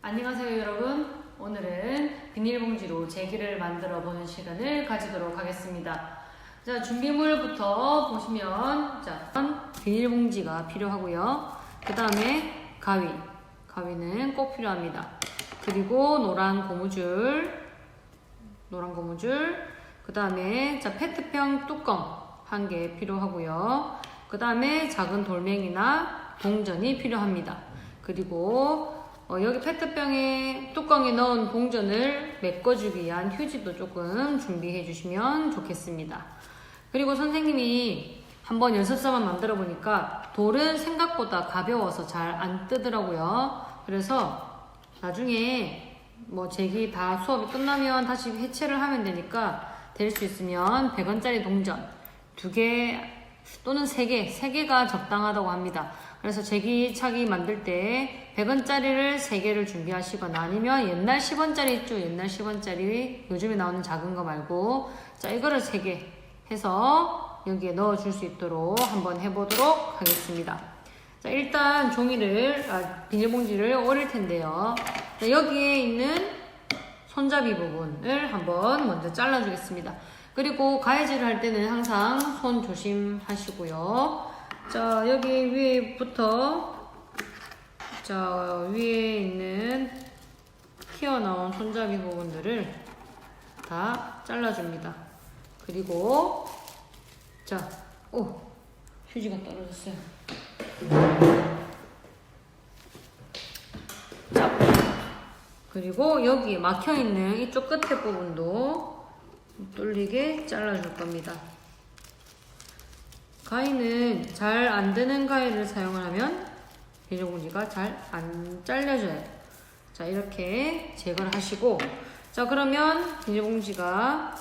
안녕하세요 여러분. 오늘은 비닐봉지로 제기를 만들어 보는 시간을 가지도록 하겠습니다. 자 준비물부터 보시면 자 비닐봉지가 필요하고요. 그 다음에 가위. 가위는 꼭 필요합니다. 그리고 노란 고무줄 노란 고무줄. 그 다음에 자 페트병 뚜껑 한 개 필요하고요. 그 다음에 작은 돌멩이나 동전이 필요합니다. 그리고 어, 여기 페트병에 뚜껑에 넣은 동전을 메꿔주기 위한 휴지도 조금 준비해 주시면 좋겠습니다 그리고 선생님이 한번 연습서만 만들어 보니까 돌은 생각보다 가벼워서 잘 안 뜨더라고요 그래서 나중에 뭐 제기 다 수업이 끝나면 다시 해체를 하면 되니까 될 수 있으면 100원짜리 동전 두 개 또는 세 개, 세 개가 적당하다고 합니다. 그래서 제기차기 만들 때 100원짜리를 세 개를 준비하시거나 아니면 옛날 10원짜리 있죠? 옛날 10원짜리 요즘에 나오는 작은 거 말고 자 이거를 세개 해서 여기에 넣어줄 수 있도록 한번 해보도록 하겠습니다. 자 일단 종이를 아, 비닐봉지를 오릴 텐데요. 자, 여기에 있는 손잡이 부분을 한번 먼저 잘라주겠습니다. 그리고 가해질을 할 때는 항상 손 조심하시고요. 자, 여기 위에부터, 자, 위에 있는 튀어나온 손잡이 부분들을 다 잘라줍니다. 그리고, 자, 오, 휴지가 떨어졌어요. 자, 그리고 여기 막혀있는 이쪽 끝에 부분도 뚫리게 잘라줄 겁니다. 가위는 잘 안 되는 가위를 사용을 하면 비닐봉지가 잘 안 잘려져요. 자, 이렇게 제거를 하시고, 자, 그러면 비닐봉지가,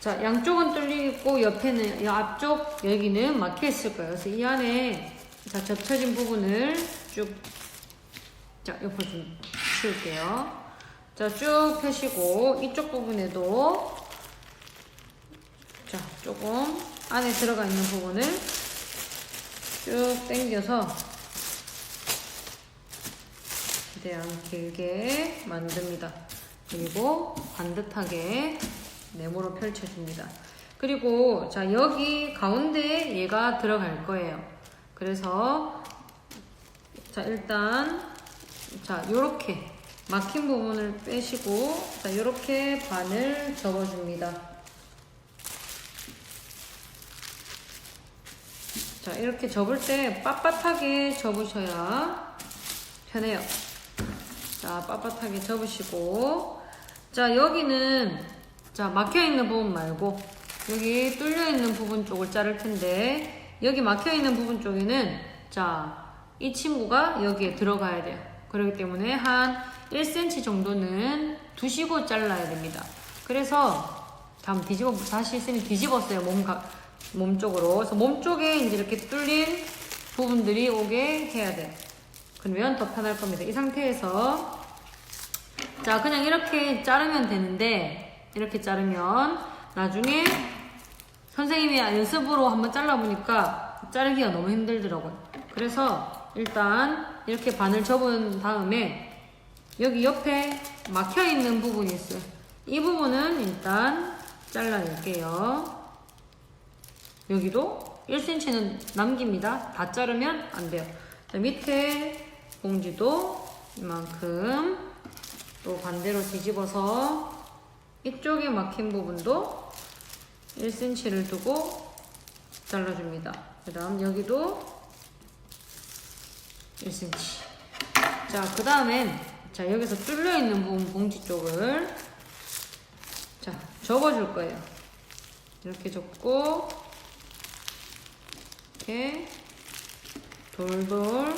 자, 양쪽은 뚫리고 옆에는, 이 앞쪽, 여기는 막혀 있을 거예요. 그래서 이 안에, 자, 접혀진 부분을 쭉, 자, 옆으로 좀 치울게요. 자, 쭉 펴시고, 이쪽 부분에도, 자, 조금 안에 들어가 있는 부분을 쭉 당겨서 최대한 길게 만듭니다. 그리고 반듯하게 네모로 펼쳐줍니다. 그리고 자 여기 가운데 얘가 들어갈 거예요. 그래서 자 일단 자 요렇게 막힌 부분을 빼시고 자 요렇게 반을 접어줍니다. 자 이렇게 접을 때 빳빳하게 접으셔야 편해요. 자 빳빳하게 접으시고 자 여기는 자 막혀 있는 부분 말고 여기 뚫려 있는 부분 쪽을 자를 텐데 여기 막혀 있는 부분 쪽에는 자 이 친구가 여기에 들어가야 돼요. 그렇기 때문에 한 1cm 정도는 두시고 잘라야 됩니다. 그래서 다음 뒤집어 다시 쌤이 뒤집었어요 몸 가, 몸 쪽으로. 그래서 몸 쪽에 이제 이렇게 뚫린 부분들이 오게 해야 돼. 그러면 더 편할 겁니다. 이 상태에서 자 그냥 이렇게 자르면 되는데 이렇게 자르면 나중에 선생님이 연습으로 한번 잘라보니까 자르기가 너무 힘들더라고요. 그래서 일단 이렇게 반을 접은 다음에 여기 옆에 막혀 있는 부분이 있어요. 이 부분은 일단 잘라낼게요. 여기도 1cm는 남깁니다. 다 자르면 안 돼요. 자, 밑에 봉지도 이만큼 또 반대로 뒤집어서 이쪽에 막힌 부분도 1cm를 두고 잘라줍니다. 그 다음 여기도 1cm. 자, 그 다음엔 자 여기서 뚫려 있는 부분 봉지 쪽을 자 접어줄 거예요. 이렇게 접고 이렇게 돌돌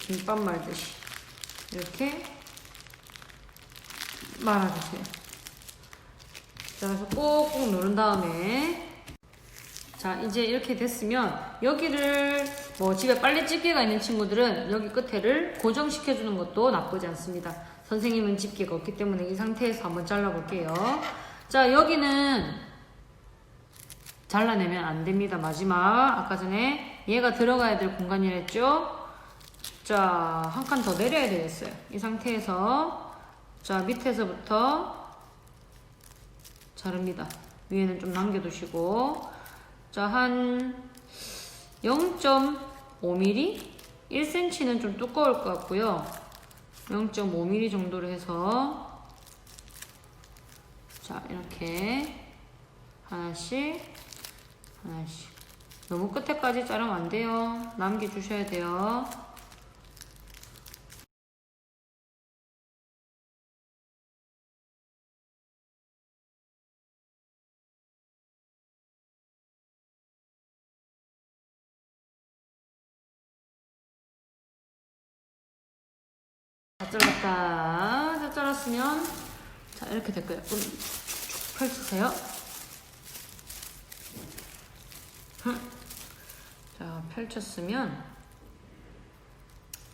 김밥 말듯이 이렇게 말아주세요. 자, 그래서 꼭꼭 누른 다음에 자, 이제 이렇게 됐으면 여기를 뭐 집에 빨래집게가 있는 친구들은 여기 끝에를 고정시켜주는 것도 나쁘지 않습니다. 선생님은 집게가 없기 때문에 이 상태에서 한번 잘라볼게요. 자, 여기는 잘라내면 안 됩니다. 마지막 아까 전에 얘가 들어가야 될 공간이랬죠? 자, 한 칸 더 내려야 되겠어요. 이 상태에서 자, 밑에서부터 자릅니다. 위에는 좀 남겨두시고 자, 한 0.5mm? 1cm는 좀 두꺼울 것 같고요. 0.5mm 정도로 해서 자, 이렇게 하나씩 하나씩 너무 끝에까지 자르면 안 돼요. 남겨주셔야 돼요. 다 잘랐다. 다 잘랐으면 자 이렇게 될 거예요. 좀쭉 펼치세요. 자 펼쳤으면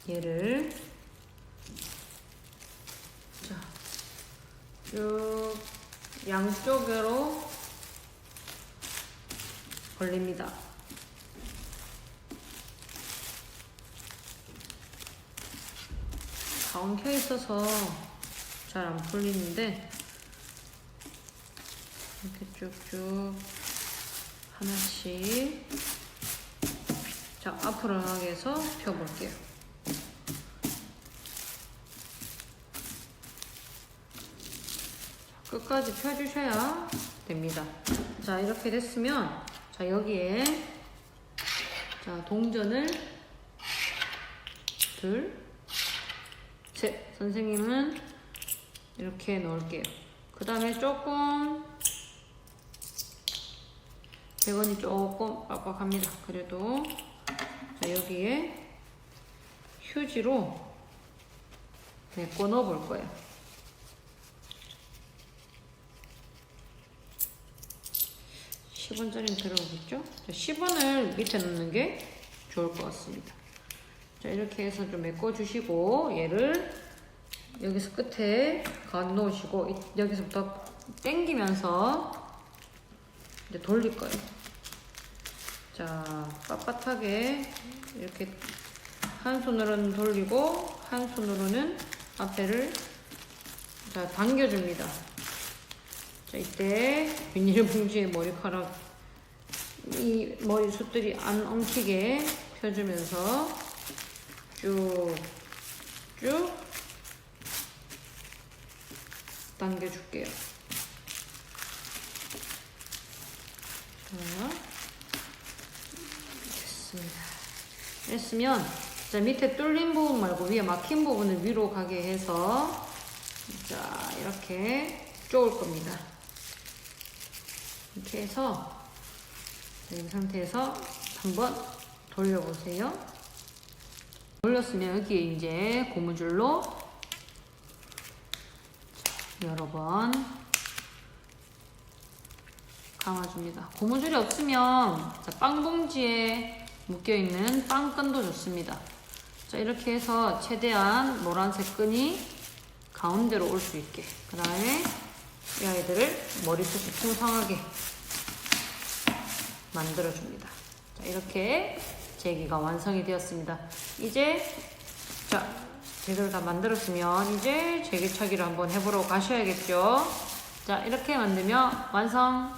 얘를 자 쭉 양쪽으로 벌립니다. 다 엉켜 있어서 잘 안 풀리는데 이렇게 쭉쭉 하나씩 자 앞으로 나가게 해서 펴볼게요. 자, 끝까지 펴주셔야 됩니다. 자 이렇게 됐으면 자 여기에 자 동전을 둘 셋. 선생님은 이렇게 넣을게요. 그 다음에 조금 배건이 조금 빡빡합니다. 그래도 자 여기에 휴지로 메꿔 넣어 볼 거예요. (10원짜리는) 들어오겠죠? 자, (10원을) 밑에 넣는 게 좋을 것 같습니다. 자 이렇게 해서 좀 메꿔주시고 얘를 여기서 끝에 가운데 놓으시고 이- 여기서부터 당기면서 이제 돌릴 거예요. 자 빳빳하게 이렇게 한 손으로는 돌리고 한 손으로는 앞에를 자 당겨줍니다. 자 이때 비닐봉지에 머리카락 이 머리 숱들이 안 엉키게 펴주면서 쭉쭉 당겨줄게요. 자, 됐습니다. 됐으면 자 밑에 뚫린 부분 말고 위에 막힌 부분을 위로 가게 해서 자 이렇게 쪼을 겁니다. 이렇게 해서 자, 이 상태에서 한번 돌려보세요. 돌렸으면 여기에 이제 고무줄로 자, 여러 번 감아줍니다. 고무줄이 없으면 자, 빵봉지에 묶여있는 빵끈도 좋습니다. 자 이렇게 해서 최대한 노란색 끈이 가운데로 올 수 있게 그 다음에 이 아이들을 머리숱이 풍성하게 만들어줍니다. 자 이렇게 제기가 완성이 되었습니다. 이제 자 제대로 다 만들었으면 이제 제기차기를 한번 해보러 가셔야겠죠. 자 이렇게 만들면 완성.